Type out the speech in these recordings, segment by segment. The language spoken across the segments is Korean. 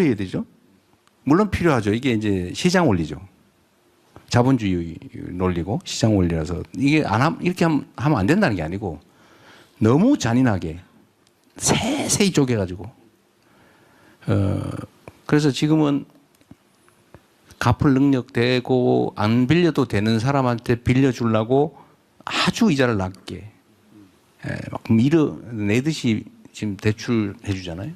해야 되죠? 물론 필요하죠. 이게 이제 시장 원리죠. 자본주의 논리고 시장 원리라서 이게 안 함, 이렇게 함- 하면 안 된다는 게 아니고 너무 잔인하게 세세히 쪼개가지고 어 그래서 지금은 갚을 능력 되고 안 빌려도 되는 사람한테 빌려주려고 아주 이자를 낮게 예, 막 밀어 내듯이 지금 대출해 주잖아요.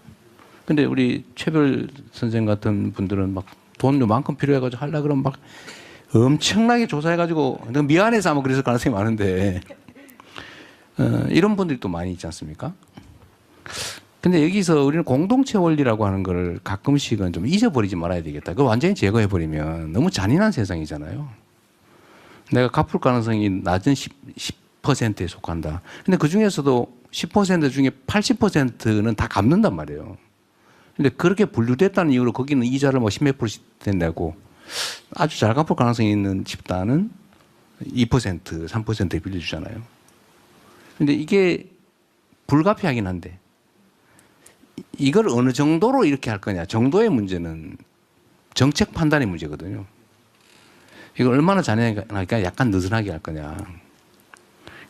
근데 우리 최별 선생 같은 분들은 막 돈 요만큼 필요해가지고 하려 그러면 막 엄청나게 조사해가지고 미안해서 아마 그랬을 가능성이 많은데 어, 이런 분들이 또 많이 있지 않습니까? 근데 여기서 우리는 공동체 원리라고 하는 걸 가끔씩은 좀 잊어버리지 말아야 되겠다. 그걸 완전히 제거해버리면 너무 잔인한 세상이잖아요. 내가 갚을 가능성이 낮은 10, 10%에 속한다. 근데 그 중에서도 10% 중에 80%는 다 갚는단 말이에요. 근데 그렇게 분류됐다는 이유로 거기는 이자를 뭐 10몇 프로씩 된다고 아주 잘 갚을 가능성이 있는 집단은 2%, 3%에 빌려주잖아요. 근데 이게 불가피하긴 한데 이- 이걸 어느 정도로 이렇게 할 거냐 정도의 문제는 정책 판단의 문제거든요. 이걸 얼마나 잔인하니까 약간 느슨하게 할 거냐.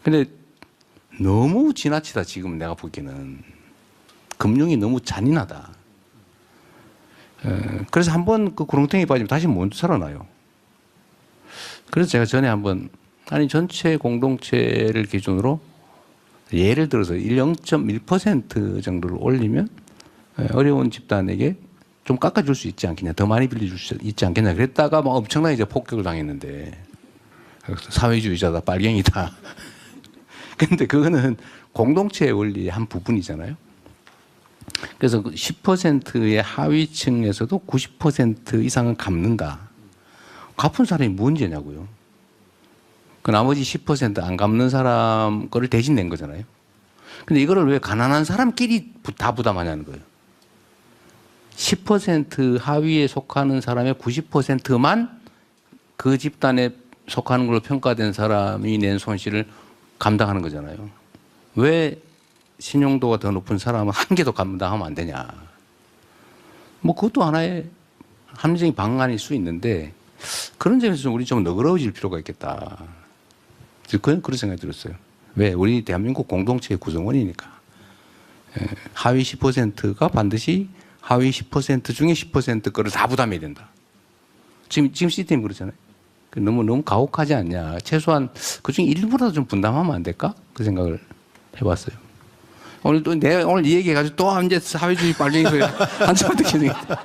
근데 너무 지나치다 지금 내가 보기에는 금융이 너무 잔인하다. 에, 그래서 한 번 그 구렁텅이 빠지면 다시 못 살아나요. 그래서 제가 전에 한번 아니 전체 공동체를 기준으로 예를 들어서 0.1% 정도를 올리면 에, 어려운 집단에게 좀 깎아줄 수 있지 않겠냐, 더 많이 빌려줄 수 있지 않겠냐. 그랬다가 막 엄청나게 이제 폭격을 당했는데 사회주의자다, 빨갱이다. 근데 그거는 공동체의 원리의 한 부분이잖아요. 그래서 그 10%의 하위층에서도 90% 이상은 갚는다. 갚은 사람이 문제냐고요. 그 나머지 10%안 갚는 사람 거를 대신 낸 거잖아요. 근데 이거를 왜 가난한 사람끼리 부- 다 부담하냐는 거예요. 10% 하위에 속하는 사람의 90%만 그 집단에 속하는 걸로 평가된 사람이 낸 손실을 감당하는 거잖아요. 왜 신용도가 더 높은 사람은 한 개도 감당하면 안 되냐. 뭐 그것도 하나의 합리적인 방안일 수 있는데 그런 점에서 좀 우리 좀 너그러워질 필요가 있겠다. 그런 그런 생각이 들었어요. 왜 우리 대한민국 공동체의 구성원이니까 예, 하위 10%가 반드시 하위 10% 중에 10% 거를 다 부담해야 된다. 지금 지금 시스템이 그렇잖아요. 그 너무 너무 가혹하지 않냐. 최소한 그 중에 일부라도 좀 분담하면 안 될까? 그 생각을 해봤어요. 오늘 또 내 오늘 이 얘기해가지고 또 이제 사회주의 빨갱이 소리 한참 듣게 되겠다.